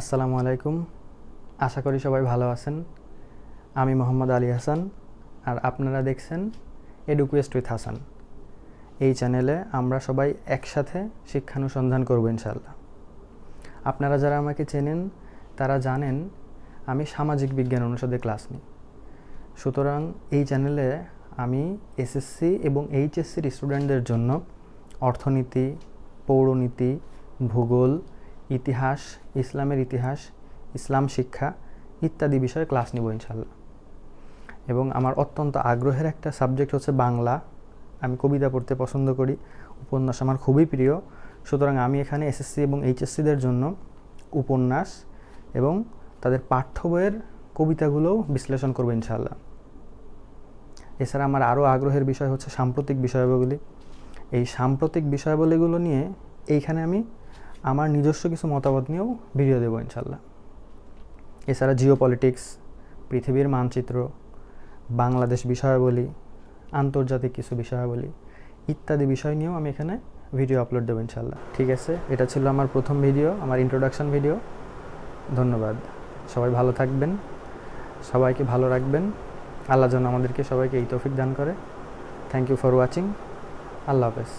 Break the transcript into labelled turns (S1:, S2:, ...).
S1: আসসালামু আলাইকুম। আশা করি সবাই ভালো আছেন। আমি মোহাম্মদ আলী হাসান আর আপনারা দেখছেন এডুকুয়েস্ট উইথ হাসান এই চ্যানেলে আমরা সবাই একসাথে শিক্ষানুসন্ধান করব ইনশাল্লাহ আপনারা যারা আমাকে চেনেন, তারা জানেন আমি সামাজিক বিজ্ঞান অনুষদে ক্লাস নিই। সুতরাং এই চ্যানেলে আমি এসএসসি এবং এইচএসসির স্টুডেন্টদের জন্য অর্থনীতি, পৌরনীতি, ভূগোল ইতিহাস, ইসলামের ইতিহাস, ইসলাম শিক্ষা ইত্যাদি বিষয়ে ক্লাস নিব ইনশাল্লাহ এবং আমার অত্যন্ত আগ্রহের একটা সাবজেক্ট হচ্ছে বাংলা। আমি কবিতা পড়তে পছন্দ করি, উপন্যাস আমার খুবই প্রিয়। সুতরাং আমি এখানে এসএসসি এবং এইচএসসিদের জন্য উপন্যাস এবং তাদের পাঠ্য বইয়ের কবিতাগুলোও বিশ্লেষণ করব ইনশাল্লাহ এছাড়া আমার আরও আগ্রহের বিষয় হচ্ছে সাম্প্রতিক বিষয়াবলী। এই সাম্প্রতিক বিষয়াবলীগুলো নিয়ে এইখানে আমি আমার নিজস্ব কিছু মতামত নিয়েও ভিডিও দেবো ইনশাল্লাহ। এছাড়া জিও পলিটিক্স পৃথিবীর মানচিত্র, বাংলাদেশ বিষয়াবলী, আন্তর্জাতিক কিছু বিষয়াবলী ইত্যাদি বিষয় নিয়েও আমি এখানে ভিডিও আপলোড দেবো ইনশাল্লাহ। ঠিক আছে? এটা ছিল আমার প্রথম ভিডিও, আমার ইন্ট্রোডাকশন ভিডিও ধন্যবাদ। সবাই ভালো থাকবেন। সবাইকে ভালো রাখবেন। আল্লাহ যেন আমাদেরকে সবাইকে এই তৌফিক দান করে। থ্যাংক ইউ ফর ওয়াচিং আল্লাহ হাফেজ।